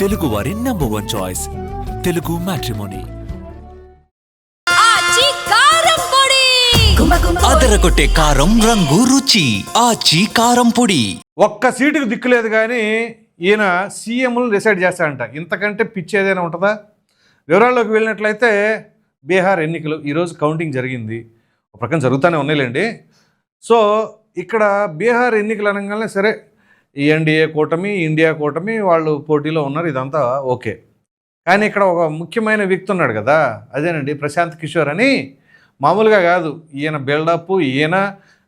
తెలుగు వారి number one choice Telugu matrimony అదరగొట్టే కారం రంగు రుచి. ఆచి కారం పొడి. ఒక్క సీటుకు దిక్కులేదు కానీ ఈయన సీఎంలు డిసైడ్ చేస్తాడంట. ఇంతకంటే పిచ్చి ఏదైనా ఉంటుందా? వివరాల్లోకి వెళ్ళినట్లయితే బీహార్ ఎన్నికలు ఈరోజు కౌంటింగ్ జరిగింది. ఒక ప్రకారం జరుగుతూనే ఉన్నాయిలేండి. సో ఇక్కడ బీహార్ ఎన్నికలు అనగానే సరే ఎన్డీఏ కూటమి ఇండియా కూటమి వాళ్ళు పోటీలో ఉన్నారు. ఇదంతా ఓకే. కానీ ఇక్కడ ఒక ముఖ్యమైన వ్యక్తి ఉన్నాడు కదా అదేనండి ప్రశాంత్ కిషోర్ అని. మామూలుగా కాదు ఈయన బిల్డప్ ఈయన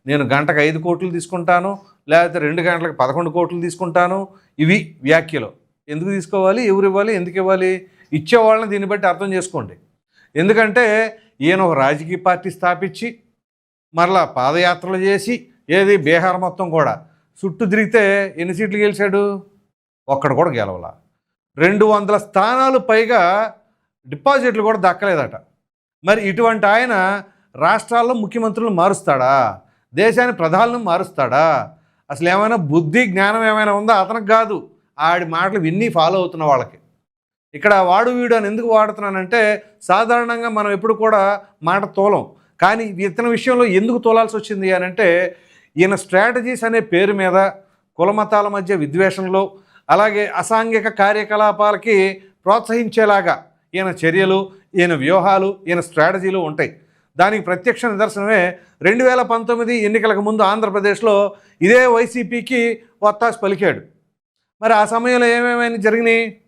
నేను గంటకు ఐదు కోట్లు తీసుకుంటాను లేకపోతే రెండు గంటలకు పదకొండు కోట్లు తీసుకుంటాను ఇవి వ్యాఖ్యలు. ఎందుకు తీసుకోవాలి ఎవరు ఇవ్వాలి ఎందుకు ఇవ్వాలి? ఇచ్చేవాళ్ళని దీన్ని బట్టి అర్థం చేసుకోండి. ఎందుకంటే ఈయన ఒక రాజకీయ పార్టీ స్థాపించి మరలా పాదయాత్రలు చేసి ఏది బీహార్ మొత్తం కూడా చుట్టూ తిరిగితే ఎన్ని సీట్లు గెలిచాడు? ఒక్కడ కూడా గెలవలా. రెండు వందల స్థానాలు పైగా డిపాజిట్లు కూడా దక్కలేదట. మరి ఇటువంటి ఆయన రాష్ట్రాల్లో ముఖ్యమంత్రులను మారుస్తాడా? దేశాన్ని ప్రధానులను మారుస్తాడా? అసలు ఏమైనా బుద్ధి జ్ఞానం ఏమైనా ఉందా? అతనికి కాదు. ఆడి మాటలు విన్నీ ఫాలో అవుతున్న వాళ్ళకి. ఇక్కడ వాడు వీడు అని ఎందుకు వాడుతున్నానంటే సాధారణంగా మనం ఎప్పుడు కూడా మాట తోలం. కానీ ఇతని విషయంలో ఎందుకు తోలాల్సి వచ్చింది అని అంటే ఈయన స్ట్రాటజీస్ అనే పేరు మీద కులమతాల మధ్య విద్వేషంలో అలాగే అసాంఘిక కార్యకలాపాలకి ప్రోత్సహించేలాగా ఈయన చర్యలు ఈయన వ్యూహాలు ఈయన స్ట్రాటజీలు ఉంటాయి. దానికి ప్రత్యక్ష నిదర్శనమే రెండు వేల పంతొమ్మిది ఎన్నికలకు ముందు ఆంధ్రప్రదేశ్లో ఇదే వైసీపీకి వత్తాసు పలికాడు. మరి ఆ సమయంలో ఏమేమైనా జరిగినాయి?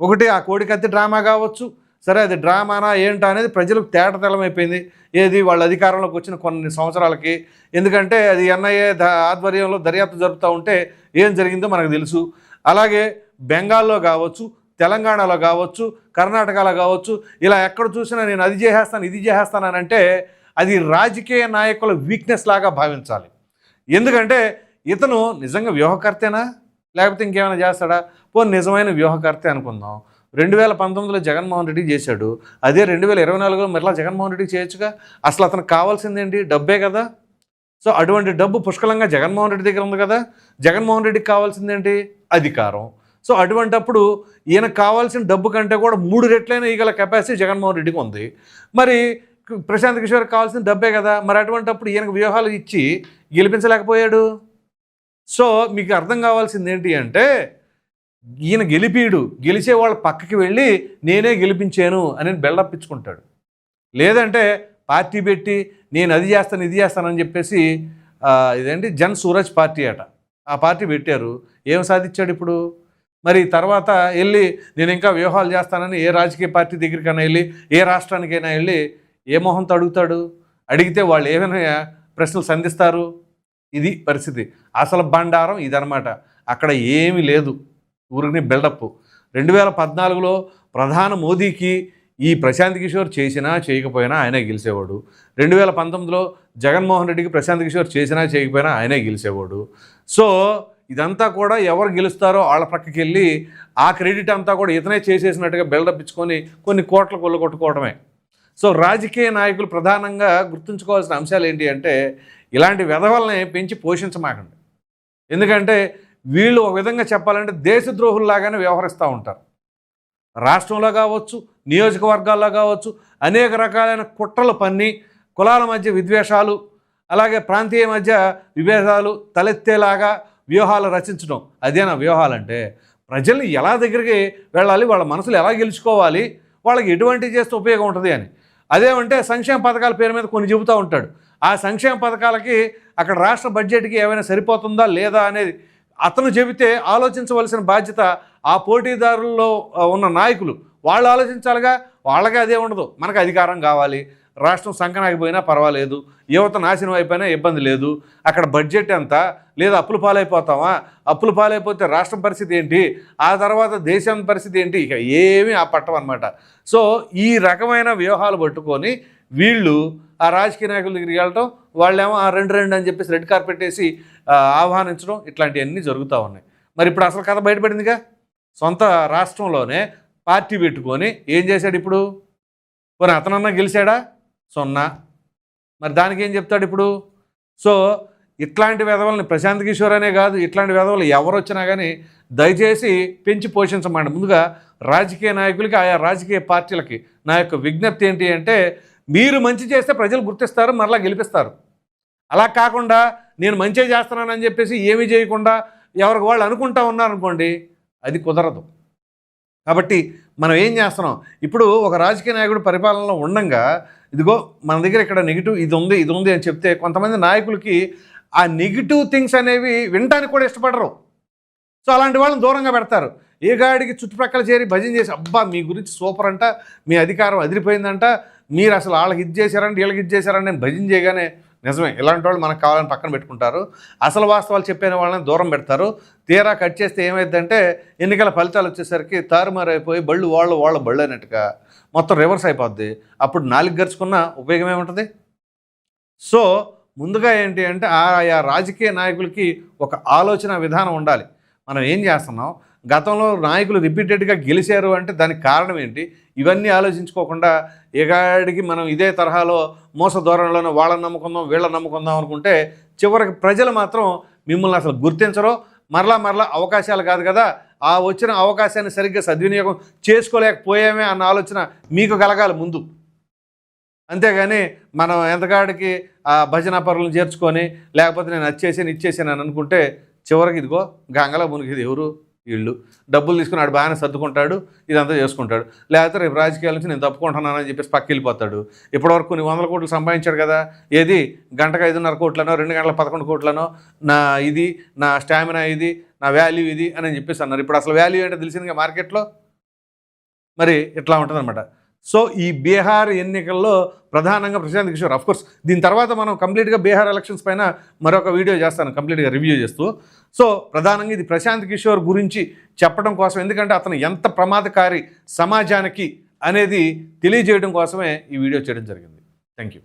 ఒకటి ఆ కోడికత్తి డ్రామా కావచ్చు సరే అది డ్రామానా ఏంటా అనేది ప్రజలకు తేటతెలమైపోయింది ఏది వాళ్ళ అధికారంలోకి వచ్చిన కొన్ని సంవత్సరాలకి. ఎందుకంటే అది ఎన్ఐఏ ఆధ్వర్యంలో దర్యాప్తు జరుపుతూ ఉంటే ఏం జరిగిందో మనకు తెలుసు. అలాగే బెంగాల్లో కావచ్చు తెలంగాణలో కావచ్చు కర్ణాటకలో కావచ్చు ఇలా ఎక్కడ చూసినా నేను అది చేసేస్తాను ఇది చేసేస్తాను అని అంటే అది రాజకీయ నాయకుల వీక్నెస్ లాగా భావించాలి. ఎందుకంటే ఇతను నిజంగా వ్యూహకర్తేనా? లేకపోతే ఇంకేమైనా చేస్తాడా? పో నిజమైన వ్యూహకర్తే అనుకుందాం. రెండు వేల పంతొమ్మిదిలో జగన్మోహన్ రెడ్డి చేశాడు. అదే రెండు వేల ఇరవై నాలుగులో మరలా జగన్మోహన్ రెడ్డి చేయొచ్చుగా? అసలు అతనికి కావాల్సిందేంటి? డబ్బే కదా? సో అటువంటి డబ్బు పుష్కలంగా జగన్మోహన్ రెడ్డి దగ్గర ఉంది కదా? జగన్మోహన్ రెడ్డికి కావాల్సిందేంటి? అధికారం. సో అటువంటప్పుడు ఈయనకు కావాల్సిన డబ్బు కంటే కూడా మూడు రెట్లైన ఈగల కెపాసిటీ జగన్మోహన్ రెడ్డికి ఉంది. మరి ప్రశాంత్ కిషోర్కి కావాల్సిన డబ్బే కదా? మరి అటువంటప్పుడు ఈయనకు వ్యూహాలు ఇచ్చి గెలిపించలేకపోయాడు. సో మీకు అర్థం కావాల్సింది ఏంటి అంటే ఈయన గెలిపీడు గెలిచే వాళ్ళ పక్కకి వెళ్ళి నేనే గెలిపించాను అని బెల్లప్పించుకుంటాడు ఇచ్చుకుంటాడు. లేదంటే పార్టీ పెట్టి నేను అది చేస్తాను ఇది చేస్తానని చెప్పేసి ఇదేంటి జన్ సూరజ్ పార్టీ అట. ఆ పార్టీ పెట్టారు. ఏం సాధించాడు ఇప్పుడు? మరి తర్వాత వెళ్ళి నేను ఇంకా వ్యూహాలు చేస్తానని ఏ రాజకీయ పార్టీ దగ్గరికైనా వెళ్ళి ఏ రాష్ట్రానికైనా వెళ్ళి ఏ మొహంతో అడుగుతాడు అడిగితే వాళ్ళు ఏమైనా ప్రశ్నలు సంధిస్తారు? ఇది పరిస్థితి. అసలు బండారం ఇదనమాట అక్కడ ఏమీ లేదు. ఊరికి బిల్డప్. రెండు వేల పద్నాలుగులో ప్రధాన మోదీకి ఈ ప్రశాంత్ కిషోర్ చేసినా చేయకపోయినా ఆయనే గెలిచేవాడు. రెండు వేల పంతొమ్మిదిలో జగన్మోహన్ రెడ్డికి ప్రశాంత్ కిషోర్ చేసినా చేయకపోయినా ఆయనే గెలిచేవాడు. సో ఇదంతా కూడా ఎవరు గెలుస్తారో వాళ్ళ పక్కకి వెళ్ళి ఆ క్రెడిట్ అంతా కూడా ఇతనే చేసేసినట్టుగా బిల్డప్ ఇచ్చుకొని కొన్ని కోట్ల కొల్లు కొట్టుకోవడమే. సో రాజకీయ నాయకులు ప్రధానంగా గుర్తుంచుకోవాల్సిన అంశాలు ఏంటి అంటే ఇలాంటి వెధవల్ని పెంచి పోషించమాకండి. ఎందుకంటే వీళ్ళు ఒక విధంగా చెప్పాలంటే దేశద్రోహుల్లాగానే వ్యవహరిస్తూ ఉంటారు. రాష్ట్రంలో కావచ్చు నియోజకవర్గాల్లో కావచ్చు అనేక రకాలైన కుట్రలు పన్ని కులాల మధ్య విద్వేషాలు అలాగే ప్రాంతీయ మధ్య విభేదాలు తలెత్తేలాగా వ్యూహాలు రచించడం. అదేనా వ్యూహాలంటే? ప్రజల్ని ఎలా దగ్గరికి వెళ్ళాలి వాళ్ళ మనసులు ఎలా గెలుచుకోవాలి వాళ్ళకి ఎటువంటి చేస్తే ఉపయోగం ఉంటుంది అని. అదేమంటే సంక్షేమ పథకాల పేరు మీద కొన్ని చెబుతూ ఉంటాడు. ఆ సంక్షేమ పథకాలకి అక్కడ రాష్ట్ర బడ్జెట్కి ఏమైనా సరిపోతుందా లేదా అనేది అతను చెబితే ఆలోచించవలసిన బాధ్యత ఆ పోటీదారుల్లో ఉన్న నాయకులు. వాళ్ళు ఆలోచించాలిగా వాళ్ళకే అదే ఉండదు. మనకు అధికారం కావాలి. రాష్ట్రం సంకనాగిపోయినా పర్వాలేదు. యువత నాశనం అయిపోయినా ఇబ్బంది లేదు. అక్కడ బడ్జెట్ ఎంత? లేదా అప్పులు పాలైపోతామా? అప్పులు పాలైపోతే రాష్ట్రం పరిస్థితి ఏంటి? ఆ తర్వాత దేశం పరిస్థితి ఏంటి? ఇక ఏమీ ఆ పట్టమన్నమాట సో ఈ రకమైన వ్యూహాలు పట్టుకొని వీళ్ళు ఆ రాజకీయ నాయకుల దగ్గరికి వెళ్ళటం వాళ్ళేమో ఆ రెండు రెండు అని చెప్పేసి రెడ్ కార్పెట్ వేసి ఆహ్వానించడం ఇట్లాంటివన్నీ జరుగుతూ ఉన్నాయి. మరి ఇప్పుడు అసలు కథ బయటపడిందిగా? సొంత రాష్ట్రంలోనే పార్టీ పెట్టుకొని ఏం చేశాడు ఇప్పుడు? పోనీ అతనన్నా గెలిచాడా? సున్నా. మరి దానికి ఏం చెప్తాడు ఇప్పుడు? సో ఇట్లాంటి వెధవల్ని ప్రశాంత్ కిషోర్ అనే కాదు ఇట్లాంటి వెధవలు ఎవరు వచ్చినా కానీ దయచేసి పెంచి పోషించమండి. ముందుగా రాజకీయ నాయకులకి ఆయా రాజకీయ పార్టీలకి నా యొక్క విజ్ఞప్తి ఏంటి అంటే మీరు మంచి చేస్తే ప్రజలు గుర్తిస్తారు మరలా గెలిపిస్తారు. అలా కాకుండా నేను మంచిగా చేస్తున్నానని చెప్పేసి ఏమీ చేయకుండా ఎవరికి వాళ్ళు అనుకుంటా ఉన్నారనుకోండి అది కుదరదు. కాబట్టి మనం ఏం చేస్తున్నాం? ఇప్పుడు ఒక రాజకీయ నాయకుడు పరిపాలనలో ఉండంగా ఇదిగో మన దగ్గర ఇక్కడ నెగిటివ్ ఇది ఉంది ఇది ఉంది అని చెప్తే కొంతమంది నాయకులకి ఆ నెగిటివ్ థింగ్స్ అనేవి వినడానికి కూడా ఇష్టపడరు. సో అలాంటి వాళ్ళని దూరంగా పెడతారు. ఏ గాడికి చుట్టుప్రక్కల చేరి భజన చేసి అబ్బా మీ గురించి సూపర్ అంట మీ అధికారం అదిరిపోయిందంట మీరు అసలు వాళ్ళకి ఇది చేశారంటే వీళ్ళకి ఇది చేశారని నేను భజన చేయగానే నిజమే. ఇలాంటి వాళ్ళు మనకు కావాలని పక్కన పెట్టుకుంటారు. అసలు వాస్తవాలు చెప్పిన వాళ్ళని దూరం పెడతారు. తీరా కట్ చేస్తే ఏమైందంటే ఎన్నికల ఫలితాలు వచ్చేసరికి తారుమారు అయిపోయి బళ్ళు వాళ్ళు వాళ్ళ బళ్ళు అయినట్టుగా మొత్తం రివర్స్ అయిపోద్ది. అప్పుడు నాలుగు గరుచుకున్న ఉపయోగం ఏముంటుంది? సో ముందుగా ఏంటి అంటే ఆయా రాజకీయ నాయకులకి ఒక ఆలోచన విధానం ఉండాలి. మనం ఏం చేస్తున్నాం? గతంలో నాయకులు రిపీటెడ్గా గెలిచారు అంటే దానికి కారణం ఏంటి? ఇవన్నీ ఆలోచించుకోకుండా ఏగాడికి మనం ఇదే తరహాలో మోస ధోరణిలోనే వాళ్ళని నమ్ముకుందాం వీళ్ళని నమ్ముకుందాం అనుకుంటే చివరికి ప్రజలు మాత్రం మిమ్మల్ని అసలు గుర్తించరు. మరలా మరలా అవకాశాలు కాదు కదా. ఆ వచ్చిన అవకాశాన్ని సరిగ్గా సద్వినియోగం చేసుకోలేకపోయామే అన్న ఆలోచన మీకు కలగాలి ముందు. అంతేగాని మనం ఎంతకాడికి ఆ భజన పరులను చేర్చుకొని లేకపోతే నేను వచ్చేసాను ఇచ్చేసాను అని అనుకుంటే చివరికి ఇదిగో గంగలో మునిగిది ఎవరు? వీళ్ళు. డబ్బులు తీసుకుని ఆడు బాగానే సర్దుకుంటాడు ఇదంతా చేసుకుంటాడు. లేకపోతే రేపు రాజకీయాల నుంచి నేను తప్పుకుంటున్నానని చెప్పేసి పక్క వెళ్ళిపోతాడు. ఇప్పటివరకు కొన్ని వందల కోట్లు సంపాదించాడు కదా. ఏది? గంటకు ఐదున్నర కోట్లనో రెండు గంటల పదకొండు కోట్లనో నా ఇది నా స్టామినా ఇది నా వాల్యూ ఇది అని చెప్పేసి అన్నారు. ఇప్పుడు అసలు వాల్యూ ఏంటో తెలిసిందిగా మార్కెట్లో? మరి ఇట్లా ఉంటుందన్నమాట. సో ఈ బీహార్ ఎన్నికల్లో ప్రధానంగా ప్రశాంత్ కిషోర్ అఫ్కోర్స్ దీని తర్వాత మనం కంప్లీట్గా బీహార్ ఎలక్షన్స్ పైన మరొక వీడియో చేస్తాను కంప్లీట్గా రివ్యూ చేస్తూ. సో ప్రధానంగా ఇది ప్రశాంత్ కిషోర్ గురించి చెప్పడం కోసం ఎందుకంటే అతను ఎంత ప్రమాదకారి సమాజానికి అనేది తెలియజేయడం కోసమే ఈ వీడియో చేయడం జరిగింది. Thank you